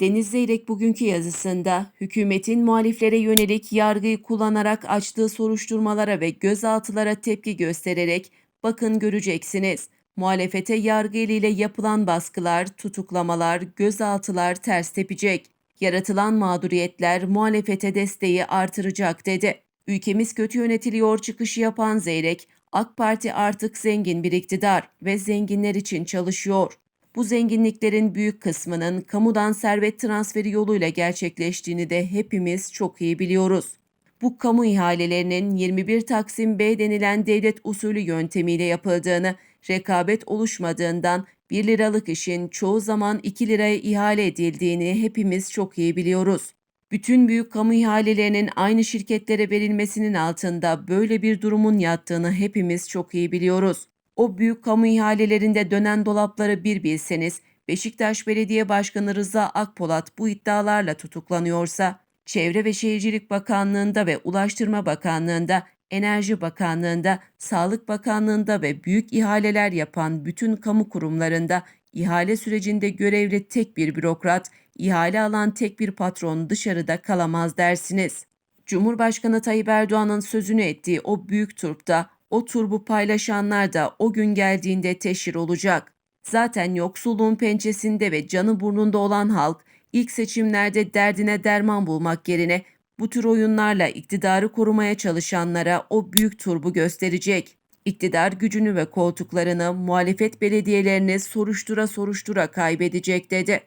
Deniz Zeyrek bugünkü yazısında hükümetin muhaliflere yönelik yargıyı kullanarak açtığı soruşturmalara ve gözaltılara tepki göstererek bakın göreceksiniz. Muhalefete yargı eliyle yapılan baskılar, tutuklamalar, gözaltılar ters tepecek. Yaratılan mağduriyetler muhalefete desteği artıracak dedi. Ülkemiz kötü yönetiliyor çıkışı yapan Zeyrek, AK Parti artık zengin bir iktidar ve zenginler için çalışıyor. Bu zenginliklerin büyük kısmının kamudan servet transferi yoluyla gerçekleştiğini de hepimiz çok iyi biliyoruz. Bu kamu ihalelerinin 21 Taksim B denilen devlet usulü yöntemiyle yapıldığını, rekabet oluşmadığından 1 liralık işin çoğu zaman 2 liraya ihale edildiğini hepimiz çok iyi biliyoruz. Bütün büyük kamu ihalelerinin aynı şirketlere verilmesinin altında böyle bir durumun yattığını hepimiz çok iyi biliyoruz. O büyük kamu ihalelerinde dönen dolapları bir bilseniz, Beşiktaş Belediye Başkanı Rıza Akpolat bu iddialarla tutuklanıyorsa, Çevre ve Şehircilik Bakanlığı'nda ve Ulaştırma Bakanlığı'nda, Enerji Bakanlığı'nda, Sağlık Bakanlığı'nda ve büyük ihaleler yapan bütün kamu kurumlarında ihale sürecinde görevli tek bir bürokrat, ihale alan tek bir patron dışarıda kalamaz dersiniz. Cumhurbaşkanı Tayyip Erdoğan'ın sözünü ettiği o büyük turpta o turbu paylaşanlar da o gün geldiğinde teşhir olacak. Zaten yoksulluğun pençesinde ve canı burnunda olan halk ilk seçimlerde derdine derman bulmak yerine bu tür oyunlarla iktidarı korumaya çalışanlara o büyük turbu gösterecek. İktidar gücünü ve koltuklarını muhalefet belediyelerini soruştura soruştura kaybedecek dedi.